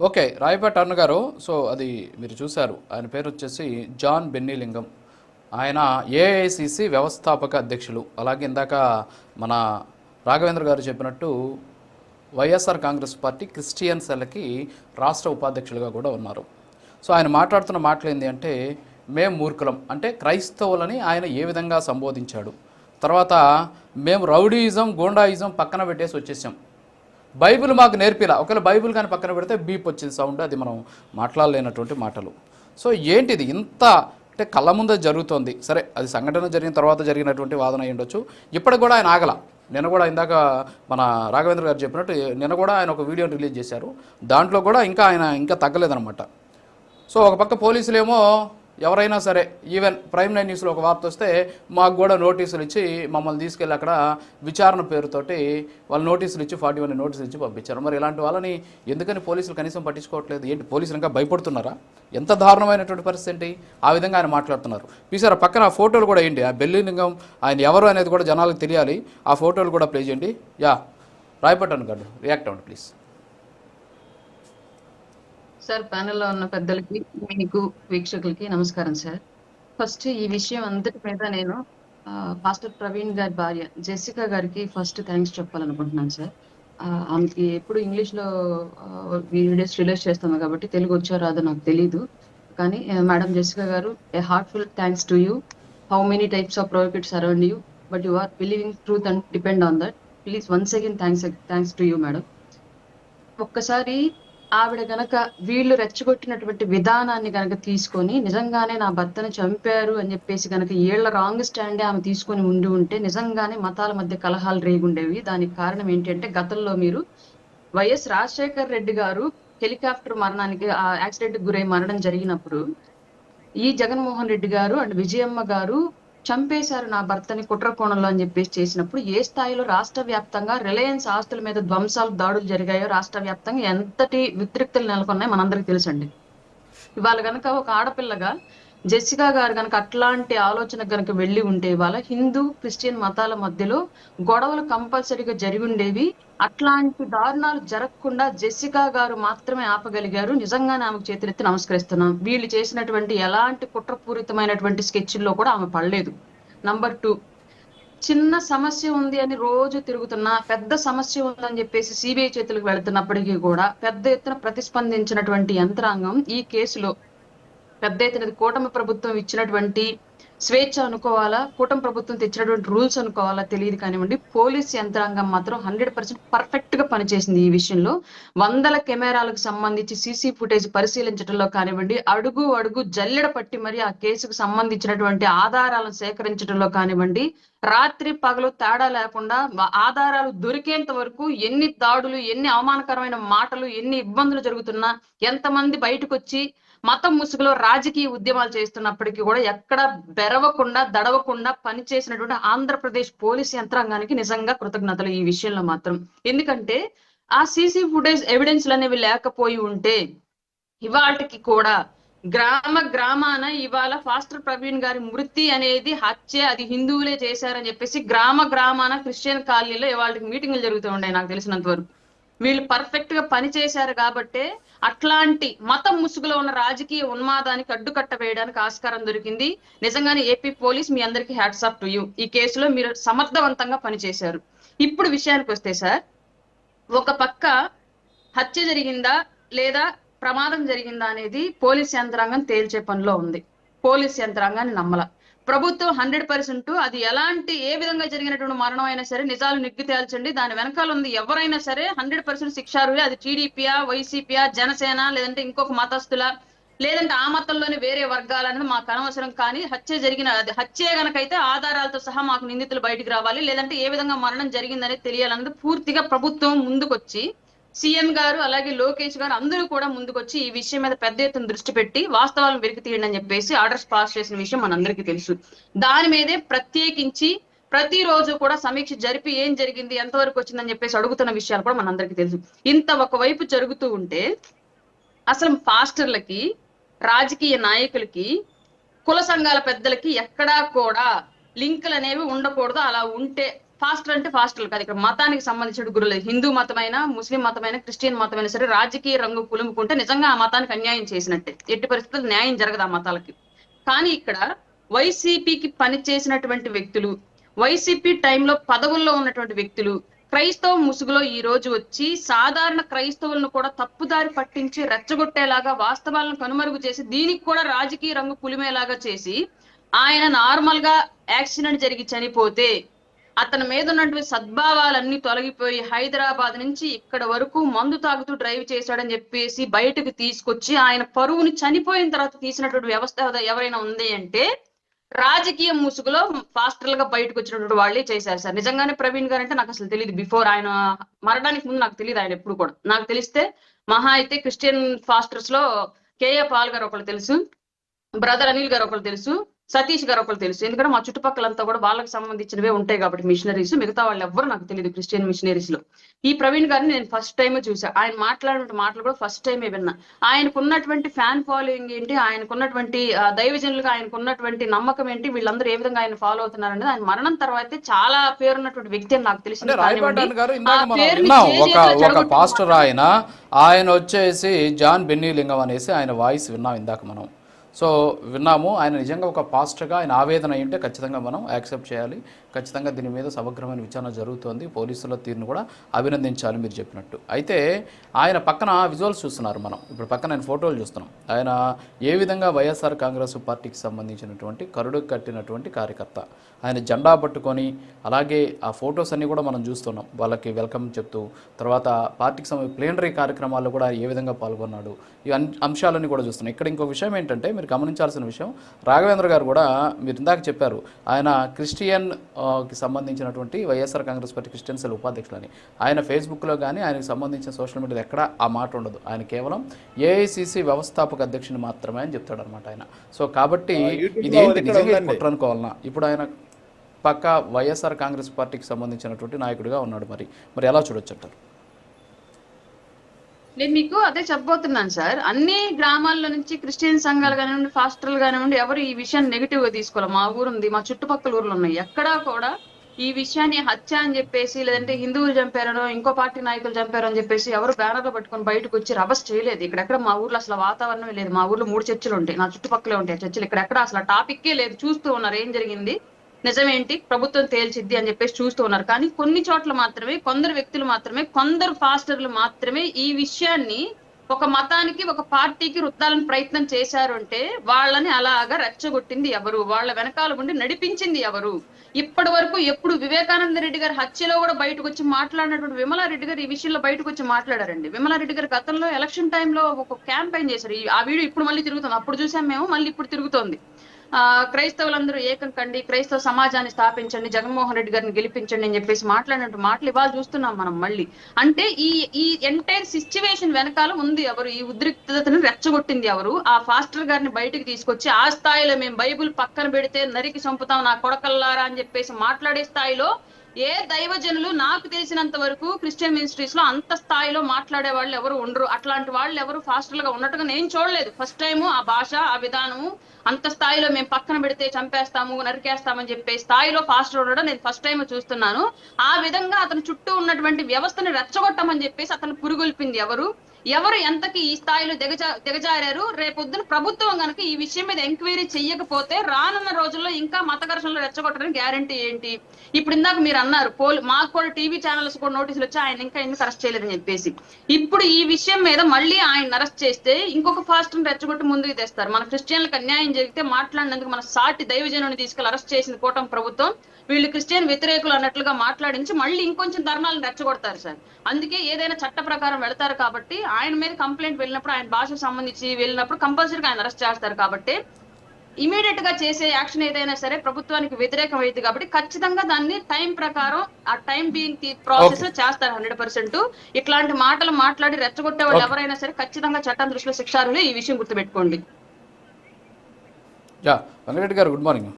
Okay Rayapeta అన్న గారు so అది మీరు చూశారు. ఆయన పేరు వచ్చేసి జాన్ బెన్నీలింగం. ఆయన ఏఐసిసి వ్యవస్థాపక అధ్యక్షులు. అలాగే ఇందాక మన రాఘవేంద్ర గారు చెప్పినట్టు వైఎస్ఆర్ కాంగ్రెస్ పార్టీ క్రిస్టియన్ సెల్కి రాష్ట్ర ఉపాధ్యక్షులుగా కూడా ఉన్నారు. సో ఆయన మాట్లాడుతున్న మాటలు ఏంటి అంటే మేము మూర్ఖులం. అంటే క్రైస్తవులని ఆయన ఏ విధంగా సంబోధించాడు. తర్వాత మేము రౌడీయిజం గూండాయిజం పక్కన పెట్టేసి వచ్చేసాం. బైబిల్ మాకు నేర్పిలా. ఒకవేళ బైబిల్ కానీ పక్కన పెడితే బీప్ వచ్చింది సౌండ్ అది మనం మాట్లాడలేనటువంటి మాటలు. సో ఏంటిది? ఇంత అంటే కళ్ళ ముందే జరుగుతోంది. సరే అది సంఘటన జరిగిన తర్వాత జరిగినటువంటి వాదన అయి ఉండొచ్చు. ఇప్పటికి కూడా ఆయన ఆగల. నిన్న కూడా ఇందాక మన రాఘవేంద్ర గారు చెప్పినట్టు నిన్న కూడా ఆయన ఒక వీడియోని రిలీజ్ చేశారు. దాంట్లో కూడా ఇంకా ఆయన ఇంకా తగ్గలేదన్నమాట. సో ఒక పక్క పోలీసులేమో ఎవరైనా సరే ఈవెన్ ప్రైమ్ నైన్ న్యూస్లో ఒక వార్త వస్తే మాకు కూడా నోటీసులు ఇచ్చి మమ్మల్ని తీసుకెళ్ళి అక్కడ విచారణ పేరుతోటి వాళ్ళు నోటీసులు ఇచ్చి ఫార్టీ వన్ నోటీసులు ఇచ్చి పంపించారు. మరి ఇలాంటి వాళ్ళని ఎందుకని పోలీసులు కనీసం పట్టించుకోవట్లేదు? ఏంటి పోలీసులు ఇంకా భయపడుతున్నారా? ఎంత దారుణమైనటువంటి పరిస్థితి ఏంటి? ఆ విధంగా ఆయన మాట్లాడుతున్నారు. చూసారా పక్కన ఆ ఫోటోలు కూడా ఏంటి? ఆ బెల్లిలింగం ఆయన ఎవరు అనేది కూడా జనాలకు తెలియాలి. ఆ ఫోటోలు కూడా ప్లే చేయండి. యా రాయపట్టాను గారు రియాక్ట్ అవ్వండి ప్లీజ్ సార్ ప్యానెల్లో ఉన్న పెద్దలకి మీకు వీక్షకులకి నమస్కారం సార్. ఫస్ట్ ఈ విషయం అంతటి మీద నేను పాస్టర్ ప్రవీణ్ గారి భార్య జెసికా గారికి ఫస్ట్ థ్యాంక్స్ చెప్పాలనుకుంటున్నాను సార్. ఆమెకి ఎప్పుడు ఇంగ్లీష్లో వీడియోస్ రిలీజ్ చేస్తాము కాబట్టి తెలుగు వచ్చో రాదో నాకు తెలీదు. కానీ మేడం జెసికా గారు a heartful thanks to you. How many types of provocates around you but you are believing truth and depend on that. Please once again thanks thanks to you madam. ఒక్కసారి ఆవిడ గనక వీళ్ళు రెచ్చగొట్టినటువంటి విధానాన్ని గనక తీసుకొని నిజంగానే నా భర్తను చంపారు అని చెప్పేసి గనక ఏళ్ళ రాంగ్ స్టాండే ఆమె తీసుకొని ఉండి ఉంటే నిజంగానే మతాల మధ్య కలహాలు రేగుండేవి. దానికి కారణం ఏంటంటే గతంలో మీరు వైఎస్ రాజశేఖర్ రెడ్డి గారు హెలికాప్టర్ మరణానికి ఆ యాక్సిడెంట్ గురై మరణం జరిగినప్పుడు ఈ జగన్మోహన్ రెడ్డి గారు అండ్ విజయమ్మ గారు చంపేశారు నా భర్తని కుట్ర కోణంలో అని చెప్పేసి చేసినప్పుడు ఏ స్థాయిలో రాష్ట్ర వ్యాప్తంగా రిలయన్స్ ఆస్తుల మీద ధ్వంసాలు దాడులు జరిగాయో రాష్ట్ర వ్యాప్తంగా ఎంతటి విత్రిక్తలు నెలకొన్నాయో మనందరికి తెలుసండి. ఇవాళ గనక ఒక ఆడపిల్లగా జెసికా గారు గనక అట్లాంటి ఆలోచన గనక వెళ్ళి ఉంటే ఇవాళ హిందూ క్రిస్టియన్ మతాల మధ్యలో గొడవలు కంపల్సరీగా జరిగి ఉండేవి అట్లాంటి దారుణాలు జరగకుండా జెసికా గారు మాత్రమే ఆపగలిగారు. నిజంగానే ఆమెకు చేతులెత్తి నమస్కరిస్తున్నాం. వీళ్ళు చేసినటువంటి ఎలాంటి కుట్రపూరితమైనటువంటి స్కెచ్ల్లో కూడా ఆమె పడలేదు. Number two. చిన్న సమస్య ఉంది అని రోజు తిరుగుతున్నా పెద్ద సమస్య ఉందని చెప్పేసి సిబిఐ చేతులకు వెళుతున్నప్పటికీ కూడా పెద్ద ఎత్తున ప్రతిస్పందించినటువంటి యంత్రాంగం ఈ కేసులో పెద్ద ఎత్తున కూటమి ప్రభుత్వం ఇచ్చినటువంటి స్వేచ్ఛ అనుకోవాలా? కూటమి ప్రభుత్వం తెచ్చినటువంటి రూల్స్ అనుకోవాలా? తెలియదు కానివ్వండి. పోలీస్ యంత్రాంగం మాత్రం హండ్రెడ్ పర్సెంట్ పర్ఫెక్ట్గా పనిచేసింది ఈ విషయంలో. వందల కెమెరాలకు సంబంధించి సీసీ ఫుటేజ్ పరిశీలించడంలో కానివ్వండి అడుగు అడుగు జల్లెడ పట్టి మరి ఆ కేసుకు సంబంధించినటువంటి ఆధారాలను సేకరించడంలో కానివ్వండి రాత్రి పగలు తేడా లేకుండా ఆధారాలు దొరికేంత వరకు ఎన్ని దాడులు ఎన్ని అవమానకరమైన మాటలు ఎన్ని ఇబ్బందులు జరుగుతున్నా ఎంతమంది బయటకు వచ్చి మతం ముసుగులో రాజకీయ ఉద్యమాలు చేస్తున్నప్పటికీ కూడా ఎక్కడ బెరవకుండా దడవకుండా పనిచేసినటువంటి ఆంధ్రప్రదేశ్ పోలీస్ యంత్రాంగానికి నిజంగా కృతజ్ఞతలు ఈ విషయంలో మాత్రం. ఎందుకంటే ఆ సీసీ ఫుటేజ్ ఎవిడెన్స్లు అనేవి లేకపోయి ఉంటే ఇవాటికి కూడా గ్రామ గ్రామాన ఇవాళ ఫాస్టర్ ప్రవీణ్ గారి మృతి అనేది హత్య అది హిందువులే చేశారని చెప్పేసి గ్రామ గ్రామాన క్రిస్టియన్ కాలనీలో ఇవాళకి మీటింగ్లు జరుగుతూ ఉన్నాయి నాకు తెలిసినంత వరకు వీళ్ళు పర్ఫెక్ట్గా పని చేశారు కాబట్టే అట్లాంటి మతం ముసుగులో ఉన్న రాజకీయ ఉన్మాదానికి అడ్డుకట్ట వేయడానికి ఆస్కారం దొరికింది. నిజంగానే ఏపీ పోలీస్ మీ అందరికి హ్యాట్స్ ఆఫ్ టు యూ ఈ కేసులో మీరు సమర్థవంతంగా పనిచేశారు. ఇప్పుడు విషయానికి వస్తే సార్ ఒక పక్క హత్య జరిగిందా లేదా ప్రమాదం జరిగిందా అనేది పోలీస్ యంత్రాంగం తేల్చే పనిలో ఉంది. పోలీస్ యంత్రాంగాన్ని నమ్మల. ప్రభుత్వం హండ్రెడ్ పర్సెంట్ అది ఎలాంటి ఏ విధంగా జరిగినటువంటి మరణం అయినా సరే నిజాలు నిగ్గు తేల్చండి. దాని వెనకాల ఉంది ఎవరైనా సరే హండ్రెడ్ పర్సెంట్ శిక్షారులే అది టీడీపీయా వైసీపీయా జనసేన లేదంటే ఇంకొక మతస్థుల లేదంటే ఆ మతంలోని వేరే వర్గాలనేది మాకు అనవసరం. కానీ హత్య జరిగిన అది హత్యే గనకైతే ఆధారాలతో సహా మాకు నిందితులు బయటికి రావాలి. లేదంటే ఏ విధంగా మరణం జరిగిందనేది తెలియాలన్నది పూర్తిగా ప్రభుత్వం ముందుకొచ్చి సీఎం గారు అలాగే లోకేష్ గారు అందరూ కూడా ముందుకొచ్చి ఈ విషయం మీద పెద్ద ఎత్తున దృష్టి పెట్టి వాస్తవాలను వెలికి తీయండి అని చెప్పేసి ఆర్డర్స్ పాస్ చేసిన విషయం మనందరికీ తెలుసు. దాని మీదే ప్రత్యేకించి ప్రతిరోజు కూడా సమీక్ష జరిపి ఏం జరిగింది ఎంతవరకు వచ్చిందని చెప్పేసి అడుగుతున్న విషయాలు కూడా మనందరికీ తెలుసు. ఇంత ఒకవైపు జరుగుతూ ఉంటే అసలు పాస్టర్లకి రాజకీయ నాయకులకి కుల సంఘాల పెద్దలకి ఎక్కడా కూడా లింకులు అనేవి ఉండకూడదు. అలా ఉంటే ఫాస్టర్ అంటే ఫాస్టర్లు కాదు. ఇక్కడ మతానికి సంబంధించిన గురువులు హిందూ మతమైన ముస్లిం మతమైన క్రిస్టియన్ మతమైన సరే రాజకీయ రంగు పులుముకుంటే నిజంగా ఆ మతానికి అన్యాయం చేసినట్టే. ఎట్టి పరిస్థితుల్లో న్యాయం జరగదు ఆ మతాలకి. కానీ ఇక్కడ వైసీపీకి పనిచేసినటువంటి వ్యక్తులు వైసీపీ టైంలో పదవుల్లో ఉన్నటువంటి వ్యక్తులు క్రైస్తవ ముసుగులో ఈ రోజు వచ్చి సాధారణ క్రైస్తవులను కూడా తప్పుదారి పట్టించి రెచ్చగొట్టేలాగా వాస్తవాలను కనుమరుగు చేసి దీనికి కూడా రాజకీయ రంగు పులిమేలాగా చేసి ఆయన నార్మల్గా యాక్సిడెంట్ జరిగి చనిపోతే అతని మీద ఉన్నటువంటి సద్భావాలన్నీ తొలగిపోయి హైదరాబాద్ నుంచి ఇక్కడ వరకు మందు తాగుతూ డ్రైవ్ చేశాడని చెప్పేసి బయటకు తీసుకొచ్చి ఆయన పరువుని చనిపోయిన తర్వాత తీసినటువంటి వ్యవస్థ ఎవరైనా ఉంది అంటే రాజకీయ ముసుగులో ఫాస్టర్లుగా బయటకు వచ్చినటువంటి వాళ్ళే చేశారు సార్. నిజంగానే ప్రవీణ్ గారు అంటే నాకు అసలు తెలియదు బిఫోర్ ఆయన మరణానికి ముందు నాకు తెలియదు ఆయన ఎప్పుడు కూడా. నాకు తెలిస్తే మహా అయితే క్రిస్టియన్ ఫాస్టర్స్లో కేఏ పాల్ గారు ఒకళ్ళు తెలుసు బ్రదర్ అనిల్ గారు ఒకళ్ళు తెలుసు సతీష్ గారు ఒకళ్ళు తెలుసు. ఎందుకంటే మా చుట్టుపక్కలంతా కూడా వాళ్ళకి సంబంధించినవే ఉంటాయి కాబట్టి మిషనరీస్ మిగతా వాళ్ళు ఎవ్వరు నాకు తెలియదు క్రిస్టియన్ మిషనరీస్లో. ఈ ప్రవీణ్ గారిని నేను ఫస్ట్ టైం చూసా. ఆయన మాట్లాడిన మాటలు కూడా ఫస్ట్ టైమే విన్నా. ఆయనకు ఉన్నటువంటి ఫ్యాన్ ఫాలోయింగ్ ఏంటి? ఆయనకున్నటువంటి దైవజనులుగా ఆయనకున్నటువంటి నమ్మకం ఏంటి? వీళ్ళందరూ ఏ విధంగా ఆయన ఫాలో అవుతున్నారు అనేది ఆయన మరణం తర్వాత చాలా పేరున్నటువంటి వ్యక్తి అని నాకు తెలిసింది ఆయన ఆయన వచ్చేసి జాన్ బెన్నీ లింగం అనేసి ఆయన వాయిస్ విన్నాం ఇందాక మనం. సో విన్నాము ఆయన నిజంగా ఒక పాస్టర్గా ఆయన ఆవేదన అయి ఉంటే ఖచ్చితంగా మనం యాక్సెప్ట్ చేయాలి. ఖచ్చితంగా దీని మీద సమగ్రమైన విచారణ జరుగుతోంది. పోలీసుల తీరును కూడా అభినందించాలి మీరు చెప్పినట్టు. అయితే ఆయన పక్కన విజువల్స్ చూస్తున్నారు మనం. ఇప్పుడు పక్కన ఆయన ఫోటోలు చూస్తున్నాం. ఆయన ఏ విధంగా వైఎస్ఆర్ కాంగ్రెస్ పార్టీకి సంబంధించినటువంటి కరుడు కట్టినటువంటి కార్యకర్త. ఆయన జెండా పట్టుకొని అలాగే ఆ ఫొటోస్ అన్నీ కూడా మనం చూస్తున్నాం. వాళ్ళకి వెల్కమ్ చెప్తూ తర్వాత పార్టీకి సంబంధించి ప్లేనరీ కార్యక్రమాల్లో కూడా ఏ విధంగా పాల్గొన్నాడు. ఈ అంశాలన్నీ కూడా చూస్తున్నాం. ఇక్కడ ఇంకో విషయం ఏంటంటే మీరు గమనించాల్సిన విషయం. రాఘవేంద్ర గారు కూడా మీరు ఇందాక చెప్పారు ఆయన క్రిస్టియన్ ఆ, కి సంబంధించినటువంటి YSR Congress party Christian cell ఉపాధ్యక్షులని. ఆయన ఫేస్బుక్లో కానీ ఆయనకు సంబంధించిన సోషల్ మీడియాలో ఎక్కడ ఆ మాట ఉండదు. ఆయన కేవలం ఏఐసిసి వ్యవస్థాపక అధ్యక్షుని మాత్రమే అని చెప్తాడు అనమాట ఆయన. సో కాబట్టి ఇది ఏంటి? నిజంగా ఇది ఉందండి. కుట్ర అనుకోవాలన్నా ఇప్పుడు ఆయన పక్క వైఎస్ఆర్ కాంగ్రెస్ పార్టీకి సంబంధించినటువంటి నాయకుడిగా ఉన్నాడు మరి. మరి ఎలా చూడొచ్చు అంటారు? నేను మీకు అదే చెప్పబోతున్నాను సార్. అన్ని గ్రామాల్లో నుంచి క్రిస్టియన్ సంఘాలు కానివ్వండి ఫాస్టర్లు కానివ్వండి ఎవరు ఈ విషయాన్ని నెగిటివ్గా తీసుకోవాలి? మా ఊరు ఉంది మా చుట్టుపక్కల ఊర్లు ఉన్నాయి. ఎక్కడా కూడా ఈ విషయాన్ని హత్య అని చెప్పేసి లేదంటే హిందువులు చంపారనో ఇంకో పార్టీ నాయకులు చంపారో అని చెప్పేసి ఎవరు బ్యానర్లు పట్టుకొని బయటకు వచ్చి రభస్ చేయలేదు. ఇక్కడెక్కడ మా ఊర్లో అసలు వాతావరణం లేదు. మా ఊర్లో మూడు చర్చలు ఉంటాయి. నా చుట్టుపక్కలే ఉంటాయి చర్చలు. ఇక్కడ ఇక్కడెక్కడ అసలు టాపిక్కే లేదు. చూస్తూ ఉన్నారు. ఏం జరిగింది? నిజమేంటి? ప్రభుత్వం తేల్చిద్ది అని చెప్పేసి చూస్తూ ఉన్నారు. కానీ కొన్ని చోట్ల మాత్రమే కొందరు వ్యక్తులు మాత్రమే కొందరు ఫాస్టర్లు మాత్రమే ఈ విషయాన్ని ఒక మతానికి ఒక పార్టీకి రుద్దాలని ప్రయత్నం చేశారు అంటే వాళ్ళని అలాగా రెచ్చగొట్టింది ఎవరు? వాళ్ళ వెనకాల ఉండి నడిపించింది ఎవరు? ఇప్పటి వరకు ఎప్పుడు వివేకానంద రెడ్డి గారు హత్యలో కూడా బయటకు వచ్చి మాట్లాడినటువంటి విమలారెడ్డి గారు ఈ విషయంలో బయటకు వచ్చి మాట్లాడారండి. విమలారెడ్డి గారు గతంలో ఎలక్షన్ టైంలో ఒక క్యాంపెయిన్ చేశారు. ఆ వీడియో ఇప్పుడు మళ్ళీ తిరుగుతుంది. అప్పుడు చూసాం మేము మళ్ళీ ఇప్పుడు తిరుగుతోంది. క్రైస్తవులందరూ ఏకం కండి క్రైస్తవ సమాజాన్ని స్థాపించండి జగన్మోహన్ రెడ్డి గారిని గెలిపించండి అని చెప్పేసి మాట్లాడినట్టు మాటలు ఇవాళ చూస్తున్నాం మనం మళ్ళీ. అంటే ఈ ఈ ఎంటైర్ సిచ్యువేషన్ వెనకాల ఉంది ఎవరు ఈ ఉద్రిక్తతను రెచ్చగొట్టింది ఎవరు? ఆ ఫాస్టర్ గారిని బయటికి తీసుకొచ్చి ఆ స్థాయిలో మేము బైబిల్ పక్కన పెడితే నరికి చంపుతాం నా కొడకల్లారా అని చెప్పేసి మాట్లాడే స్థాయిలో ఏ దైవజనులు నాకు తెలిసినంత వరకు క్రిస్టియన్ మినిస్ట్రీస్లో అంత స్థాయిలో మాట్లాడే వాళ్ళు ఎవరు ఉండరు. అట్లాంటి వాళ్ళు ఎవరు గా ఉన్నట్టుగా నేను చూడలేదు. ఫస్ట్ టైం ఆ భాష ఆ విధానము అంత స్థాయిలో మేము పక్కన పెడితే చంపేస్తాము నరికేస్తామని చెప్పే స్థాయిలో ఫాస్టర్ ఉండడం నేను ఫస్ట్ టైం చూస్తున్నాను. ఆ విధంగా అతని చుట్టూ ఉన్నటువంటి వ్యవస్థని రెచ్చగొట్టమని చెప్పేసి అతను పురుగొల్పింది ఎవరు? ఎవరు ఎంతకి ఈ స్థాయిలో దిగజా దిగజారారు? రేపొద్దున ప్రభుత్వం కనుక ఈ విషయం మీద ఎంక్వైరీ చెయ్యకపోతే రానున్న రోజుల్లో ఇంకా మత ఘర్షణలు రెచ్చగొట్టడానికి గ్యారంటీ ఏంటి? ఇప్పుడు ఇందాక మీరు అన్నారు పోల్ మాకు కూడా టీవీ ఛానల్స్ కూడా నోటీసులు వచ్చి ఆయన ఇంకా ఎందుకు అరెస్ట్ చేయలేదని చెప్పేసి. ఇప్పుడు ఈ విషయం మీద మళ్ళీ ఆయన అరెస్ట్ చేస్తే ఇంకొక ఫాస్ట్ రెచ్చగొట్టి ముందుకు తెస్తారు. మన క్రిస్టియన్లకు అన్యాయం జరిగితే మాట్లాడినందుకు మన సాటి దైవజనుని తీసుకెళ్ళి అరెస్ట్ చేసింది కూటమి ప్రభుత్వం. వీళ్ళు క్రిస్టియన్ వ్యతిరేకులు అన్నట్లుగా మాట్లాడించి మళ్ళీ ఇంకొంచెం ధర్నాలను రెచ్చగొడతారు సార్. అందుకే ఏదైనా చట్ట ప్రకారం వెళతారు కాబట్టి ఆయన మీద కంప్లైంట్ వెళ్ళినప్పుడు ఆయన భాషకు సంబంధించి వెళ్ళినప్పుడు కంపల్సరీగా ఆయన అరెస్ట్ చేస్తారు కాబట్టి ఇమీడియట్గా చేసే యాక్షన్ ఏదైనా సరే ప్రభుత్వానికి వ్యతిరేకం అయింది కాబట్టి ఖచ్చితంగా దాన్ని టైం ప్రకారం ఆ టైం బీయింగ్ ప్రాసెస్లో చేస్తారు హండ్రెడ్ పర్సెంట్. ఇట్లాంటి మాటలు మాట్లాడి రెచ్చగొట్టే వాళ్ళు ఎవరైనా సరే ఖచ్చితంగా చట్టం దృష్టిలో శిక్షార్హులే ఈ విషయం గుర్తుపెట్టుకోండి. యా వెంకటరెడ్డి గారు గుడ్ మార్నింగ్